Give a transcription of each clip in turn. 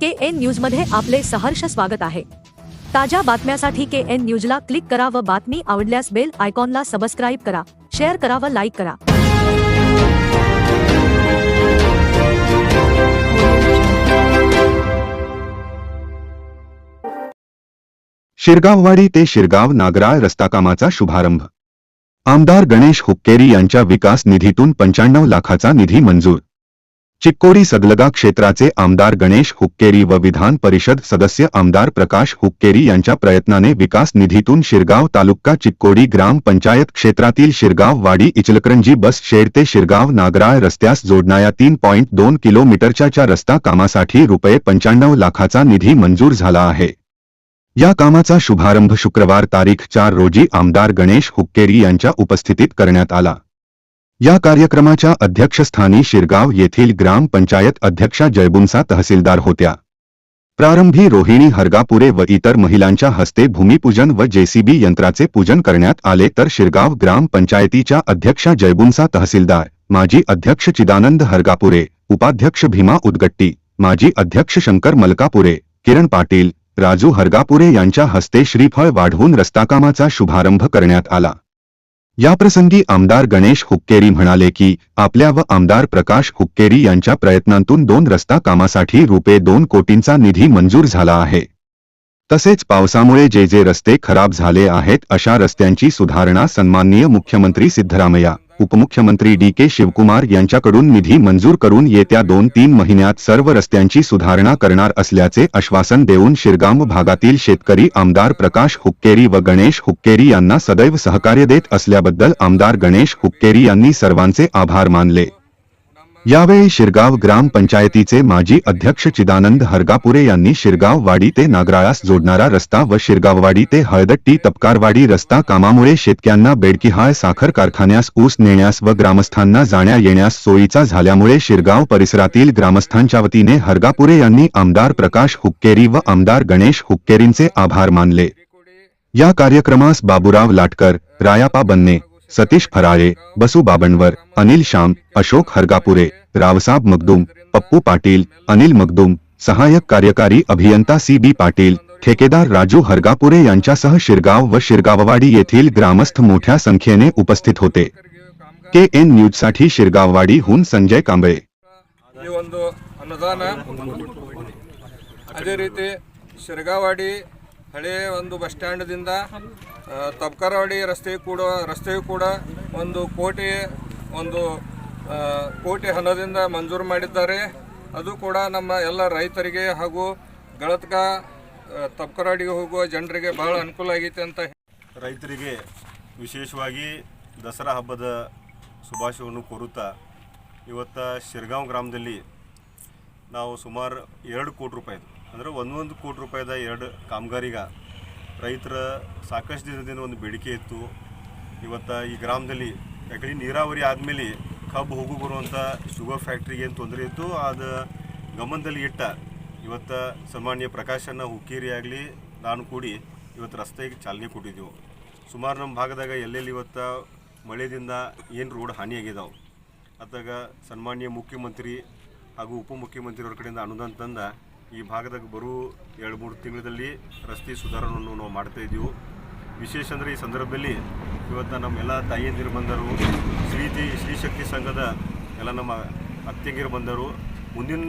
के N न्यूजमध्ये आपले सहर्ष स्वागत आहे. ताज्या बातम्यासाठी के एन न्यूजला क्लिक करा व बातमी आवडल्यास बेल आयकॉनला सबस्क्राईब करा. शेअर करा व लाईक करा. शिरगाववाडी ते शिरगाव नागराळ रस्ता कामाचा शुभारंभ. आमदार गणेश हुक्केरी यांच्या विकास निधीतून पंच्याण्णव लाखाचा निधी मंजूर. चिक्कोडी सगलगा क्षेत्राचे आमदार गणेश हुक्केरी व विधान परिषद सदस्य आमदार प्रकाश हुक्केरी यांच्या प्रयत्नाने विकास निधीतून शिरगाव तालुका चिक्कोडी ग्राम पंचायत क्षेत्रातील शिरगाव वाडी इचलकरंजी बस शेड ते शिरगाव नागराळ रस्त्यास जोडणाऱ्या तीन पॉईंट दोन किलोमीटरच्या रस्ता कामासाठी रुपये पंच्याण्णव लाखाचा निधी मंजूर झाला आहे. या कामाचा शुभारंभ शुक्रवार तारीख चार रोजी आमदार गणेश हुक्केरी यांच्या उपस्थितीत करण्यात आला. या कार्यक्रमाच्या अध्यक्षस्थानी शिरगाव येथील ग्रामपंचायत अध्यक्षा जयबुंसा तहसीलदार होत्या. प्रारंभी रोहिणी हरगापुरे व इतर महिलांच्या हस्ते भूमिपूजन व जेसीबी यंत्राचे पूजन करण्यात आले तर शिरगाव ग्रामपंचायतीच्या अध्यक्षा जयबुंसा तहसीलदार माजी अध्यक्ष चिदानंद हरगापुरे उपाध्यक्ष भीमा उदगट्टी माजी अध्यक्ष शंकर मलकापुरे किरण पाटील राजू हरगापुरे यांच्या हस्ते श्रीफळ वाढवून रस्ताकामाचा शुभारंभ करण्यात आला. याप्रसंगी आमदार गणेश हुक्केरी म्हणाले की आपल्या व आमदार प्रकाश हुक्केरी यांच्या प्रयत्नांतून दोन रस्ता कामासाठी रुपये दोन कोटींचा निधी मंजूर झाला आहे. तसेच पावसामुळे जे जे रस्ते खराब झाले आहेत अशा रस्त्यांची सुधारणा सन्माननीय मुख्यमंत्री सिद्धरामय्या उपमुख्यमंत्री डी के शिवकुमार यांच्याकडून निधी मंजूर करून येत्या दोन तीन महिन्यात सर्व रस्त्यांची सुधारणा करणार असल्याचे आश्वासन देऊन शिरगाम भागातील शेतकरी आमदार प्रकाश हुक्केरी व गणेश हुक्केरी यांना सदैव सहकार्य देत असल्याबद्दल आमदार गणेश हुक्केरी यांनी सर्वांचे आभार मानले. यावेळी शिरगाव ग्रामपंचायतीचे माजी अध्यक्ष चिदानंद हरगापुरे यांनी शिरगाव वाडी ते नागराळास जोडणारा रस्ता व शिरगाववाडी ते हळदट्टी तपकारवाडी रस्ता कामामुळे शेतक्यांना बेडकिहाळ साखर कारखान्यास ऊस नेण्यास व ग्रामस्थांना जाण्या येण्यास सोयीचा झाल्यामुळे शिरगाव परिसरातील ग्रामस्थांच्या वतीने हरगापुरे यांनी आमदार प्रकाश हुक्केरी व आमदार गणेश हुक्केरींचे आभार मानले. या कार्यक्रमास बाबुराव लाटकर रायापा बन्ने सतीश फराळे बसू बाबणवर अनिल श्याम अशोक हरगापुरे रावसाब मगदूम पप्पू पाटील अनिल मगदूम सहाय्यक कार्यकारी अभियंता सी बी पाटील ठेकेदार राजू हरगापुरे यांच्यासह शिरगाव व शिरगाववाडी येथील ग्रामस्थ मोठ्या संख्येने उपस्थित होते के एन न्यूजसाठी शिरगाववाडीहून संजय कांबळे ಈ ಒಂದು ಅನುದಾನ ಅದೇ ರೀತಿ ಶಿರಗಾವಾಡಿ ಹಳೆಯ ಒಂದು ಬಸ್ ಸ್ಟ್ಯಾಂಡ್ದಿಂದ ಆ, ತಬಕರವಾಡಿ ರಸ್ತೆ ಕೂಡ ರಸ್ತೆಯು ಕೂಡ ಒಂದು ಕೋಟಿ ಒಂದು ಆ, ಕೋಟಿ ಹಣದಿಂದ ಮಂಜೂರು ಮಾಡಿದ್ದಾರೆ. ಅದು ಕೂಡ ನಮ್ಮ ಎಲ್ಲ ರೈತರಿಗೆ ಹಾಗೂ ಗಳತ್ಕ ತಪ್ಕರಾಡಿಗೆ ಹೋಗುವ ಜನರಿಗೆ ಬಹಳ ಅನುಕೂಲ ಆಗೈತೆ ಅಂತ ರೈತರಿಗೆ ವಿಶೇಷವಾಗಿ ದಸರಾ ಹಬ್ಬದ ಶುಭಾಶಯವನ್ನು ಕೋರುತ್ತಾ ಇವತ್ತು ಶಿರ್ಗಾಂವ್ ಗ್ರಾಮದಲ್ಲಿ ನಾವು ಸುಮಾರು ಎರಡು ಕೋಟಿ ರೂಪಾಯಿದು ಅಂದರೆ ಒಂದೊಂದು ಕೋಟಿ ರೂಪಾಯಿದ ಎರಡು ಕಾಮಗಾರಿಗ ರೈತರ ಸಾಕಷ್ಟು ದಿನದಿಂದ ಒಂದು ಬೇಡಿಕೆ ಇತ್ತು. ಇವತ್ತು ಈ ಗ್ರಾಮದಲ್ಲಿ ಯಾಕಂದ್ರೆ ನೀರಾವರಿ ಆದಮೇಲೆ ಕಬ್ಬು ಹೋಗು ಬರುವಂಥ ಶುಗರ್ ಫ್ಯಾಕ್ಟ್ರಿಗೆ ಏನು ತೊಂದರೆ ಇತ್ತು? ಅದು ಗಮನದಲ್ಲಿ ಇಟ್ಟ ಇವತ್ತು ಸನ್ಮಾನ್ಯ ಪ್ರಕಾಶನ ಹುಕ್ಕೇರಿ ಆಗಲಿ, ನಾನು ಕೂಡಿ ಇವತ್ತು ರಸ್ತೆಗೆ ಚಾಲನೆ ಕೊಟ್ಟಿದ್ದೆವು ಸುಮಾರು ನಮ್ಮ ಭಾಗದಾಗ ಎಲ್ಲೆಲ್ಲಿ ಇವತ್ತು ಮಳೆದಿಂದ ಏನು ರೋಡ್ ಹಾನಿಯಾಗಿದ್ದಾವೆ ಅದಾಗ ಸನ್ಮಾನ್ಯ ಮುಖ್ಯಮಂತ್ರಿ ಹಾಗೂ ಉಪಮುಖ್ಯಮಂತ್ರಿಯವ್ರ ಕಡೆಯಿಂದ ಅನುದಾನ ತಂದ ಈ ಭಾಗದಾಗ ಬರೋ ಎರಡು ಮೂರು ತಿಂಗಳಲ್ಲಿ ರಸ್ತೆ ಸುಧಾರಣೆಯನ್ನು ನಾವು ಮಾಡ್ತಾಯಿದ್ದೆವು ವಿಶೇಷ ಅಂದರೆ ಈ ಸಂದರ್ಭದಲ್ಲಿ ಇವತ್ತು ನಮ್ಮೆಲ್ಲ ತಾಯಿಯಂದಿರು ಬಂದರು ಶ್ರೀತಿ ಶ್ರೀಶಕ್ತಿ ಸಂಘದ ಎಲ್ಲ ನಮ್ಮ ಅತ್ತೆಂಗಿರು ಬಂದರು. ಮುಂದಿನ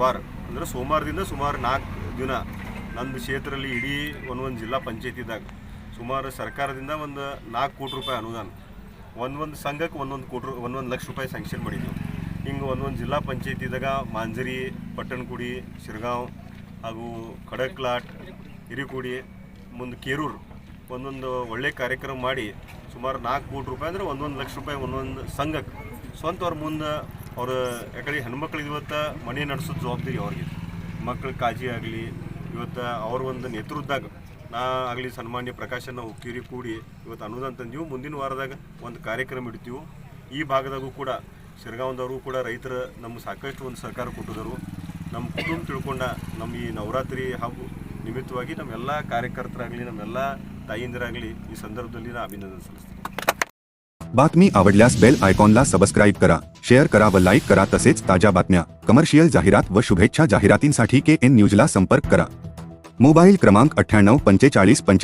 ವಾರ, ಅಂದರೆ ಸೋಮವಾರದಿಂದ ಸುಮಾರು ನಾಲ್ಕು ದಿನ ನಮ್ಮ ಕ್ಷೇತ್ರದಲ್ಲಿ ಇಡೀ ಒಂದೊಂದು ಜಿಲ್ಲಾ ಪಂಚಾಯತಿದಾಗ ಸುಮಾರು ಸರ್ಕಾರದಿಂದ ಒಂದು ನಾಲ್ಕು ಕೋಟಿ ರೂಪಾಯಿ ಅನುದಾನ, ಒಂದೊಂದು ಸಂಘಕ್ಕೆ ಒಂದೊಂದು ಕೋಟಿ ಒಂದೊಂದು ಲಕ್ಷ ರೂಪಾಯಿ ಸ್ಯಾಂಕ್ಷನ್ ಮಾಡಿದ್ದೆವು ಹಿಂಗೆ ಒಂದೊಂದು ಜಿಲ್ಲಾ ಪಂಚಾಯತಿದಾಗ ಮಾಂಜರಿ, ಪಟ್ಟಣಕುಡಿ, ಶಿರ್ಗಾಂವ್ ಹಾಗೂ ಕಡಕ್ಲಾಟ್ ಹಿರಿಕುಡಿ, ಮುಂದೆ ಕೇರೂರು ಒಂದೊಂದು ಒಳ್ಳೆ ಕಾರ್ಯಕ್ರಮ ಮಾಡಿ ಸುಮಾರು ನಾಲ್ಕು ಕೋಟಿ ರೂಪಾಯಿ ಅಂದರೆ ಒಂದೊಂದು ಲಕ್ಷ ರೂಪಾಯಿ ಒಂದೊಂದು ಸಂಘಕ್ಕೆ. ಸ್ವಂತ ಅವ್ರ ಮುಂದೆ ಅವರು ಯಾಕಡೆ ಹೆಣ್ಮಕ್ಳಿಗೆ ಇವತ್ತು ಮನೆ ನಡೆಸೋ ಜವಾಬ್ದಾರಿ ಅವ್ರಿಗೆ. ಮಕ್ಕಳ ಕಾಳಜಿ ಆಗಲಿ, ಇವತ್ತು ಅವ್ರ ಒಂದು ನೇತೃತ್ವದಾಗ ನಾ ಆಗಲಿ ಸನ್ಮಾನ್ಯ ಪ್ರಕಾಶನ ಹುಕ್ಕೇರಿ ಕೂಡಿ ಇವತ್ತು ಅನುದಾನ ತಂದೀವಿ. ಮುಂದಿನ ವಾರದಾಗ ಒಂದು ಕಾರ್ಯಕ್ರಮ ಇಡ್ತೀವಿ. ಈ ಭಾಗದಾಗೂ ಕೂಡ ಶಿರಗಾಂವದವರು ಕೂಡ ರೈತರ ನಮ್ಗೆ ಸಾಕಷ್ಟು ಒಂದು ಸಹಕಾರ ಕೊಟ್ಟಿದ್ದರು. ನಮ್ಮ ಕುಟುಂಬ ತಿಳ್ಕೊಂಡ ನಮ್ಮ ಈ ನವರಾತ್ರಿ ಹಬ್ಬ ನಿಮಿತ್ತವಾಗಿ ನಮ್ಮೆಲ್ಲ ಕಾರ್ಯಕರ್ತರಾಗಲಿ ನಮ್ಮೆಲ್ಲ ತಾಯಿಂದರಾಗಲಿ ಈ ಸಂದರ್ಭದಲ್ಲಿ ನಾ ಅಭಿನಂದನೆ ಸಲ್ಲಿಸ್ತೀನಿ बातमी आवडल्यास बेल आयकॉनला सबस्क्राईब करा शेअर करा व लाईक करा तसेच ताज्या बातम्या कमर्शियल जाहिरात व शुभेच्छा जाहिरातींसाठी के एन न्यूजला संपर्क करा मोबाईल क्रमांक अठ्ठ्याण्णव पंचेचाळीस पंच्याऐंशी